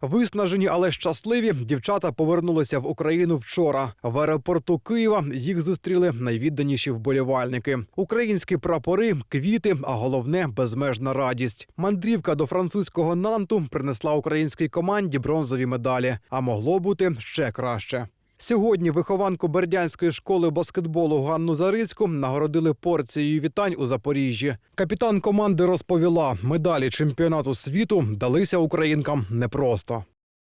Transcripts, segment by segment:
Виснажені, але щасливі дівчата повернулися в Україну вчора. В аеропорту Києва їх зустріли найвідданіші вболівальники. Українські прапори, квіти, а головне безмежна радість. Мандрівка до французького Нанту принесла українській команді бронзові медалі, а могло бути ще краще. Сьогодні вихованку Бердянської школи баскетболу Ганну Зарицьку нагородили порцією вітань у Запоріжжі. Капітан команди розповіла, медалі чемпіонату світу далися українкам непросто.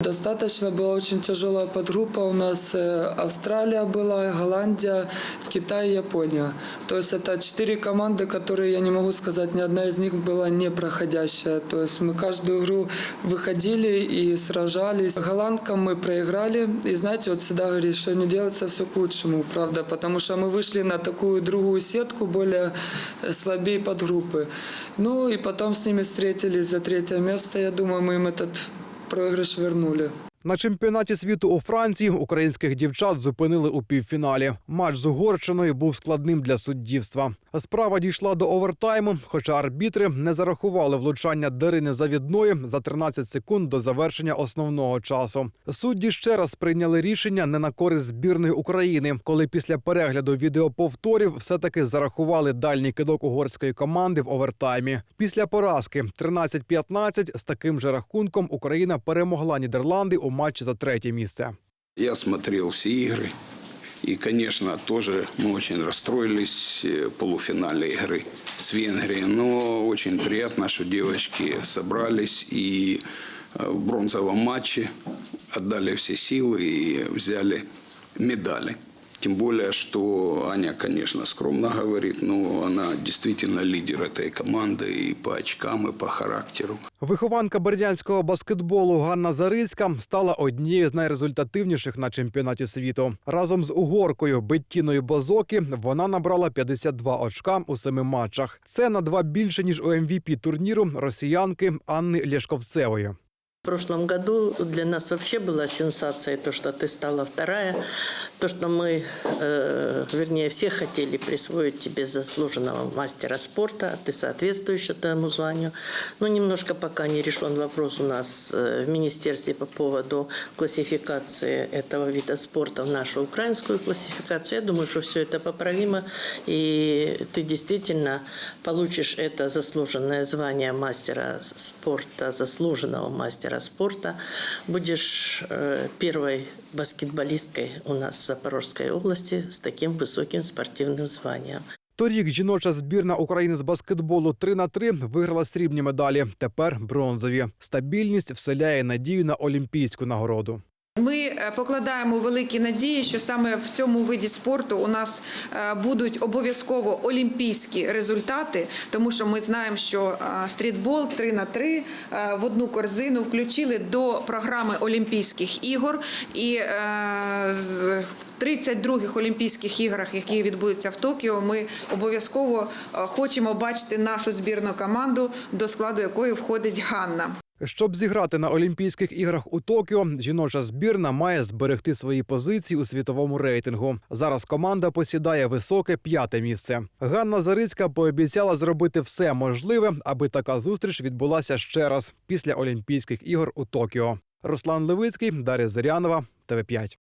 Достаточно была очень тяжелая подгруппа. У нас э, Австралия была, Голландия, Китай Япония. То есть это четыре команды, которые, я не могу сказать, ни одна из них была не проходящая. То есть мы каждую игру выходили и сражались. Голландкам мы проиграли. И знаете, вот всегда говорит, что не делается все к лучшему, правда. Потому что мы вышли на такую другую сетку, более э, слабее подгруппы. Ну и потом с ними встретились за третье место. Я думаю, мы им этот проигрыш вернули. На чемпіонаті світу у Франції українських дівчат зупинили у півфіналі. Матч з Угорщиною був складним для суддівства. Справа дійшла до овертайму, хоча арбітри не зарахували влучання Дарини Завідної за 13 секунд до завершення основного часу. Судді ще раз прийняли рішення не на користь збірної України, коли після перегляду відеоповторів все-таки зарахували дальній кидок угорської команди в овертаймі. Після поразки 13-15 з таким же рахунком Україна перемогла Нідерланди у матчі за третє місце. Я смотрел все игры. И, конечно, тоже мы очень расстроились э, в полуфинале игры с Венгрией. Но очень приятно, что девочки собрались и э, в бронзовом матче отдали все силы и взяли медали. Тем более, что Аня, конечно, скромно говорит, но она действительно лидер этой команды и по очкам, и по характеру. Вихованка бердянського баскетболу Ганна Зарицька стала однією з найрезультативніших на чемпіонаті світу. Разом з угоркою Беттіною Бозокі вона набрала 52 очка у семи матчах. Це на два більше ніж у MVP турніру росіянки Анни Лєшковцевої. В прошлом году для нас вообще была сенсация то, что ты стала вторая, то, что мы, э, вернее, все хотели присвоить тебе заслуженного мастера спорта, ты соответствуешь этому званию. Но немножко пока не решен вопрос у нас э, в министерстве по поводу классификации этого вида спорта в нашу украинскую классификацию. Я думаю, что все это поправимо, и ты действительно получишь это заслуженное звание мастера спорта, заслуженного мастера спорта. Будешь э, первой баскетболисткой у нас в Запорожской области с таким высоким спортивным званием. Торік жіноча збірна України з баскетболу 3 на 3 виграла срібні медалі. Тепер бронзові. Стабільність вселяє надію на олімпійську нагороду. Ми е, покладаємо великі надії, що саме в цьому виді спорту у нас е, будуть обов'язково олімпійські результати, тому що ми знаємо, що е, стрітбол 3 на 3 е, в одну корзину включили до програми Олімпійських ігор і з- в 32-х Олімпійських іграх, які відбудуться в Токіо, ми обов'язково хочемо бачити нашу збірну команду, до складу якої входить Ганна. Щоб зіграти на Олімпійських іграх у Токіо, жіноча збірна має зберегти свої позиції у світовому рейтингу. Зараз команда посідає високе п'яте місце. Ганна Зарицька пообіцяла зробити все можливе, аби така зустріч відбулася ще раз після Олімпійських ігор у Токіо. Руслан Левицький, Дар'я Зирянова, ТВ 5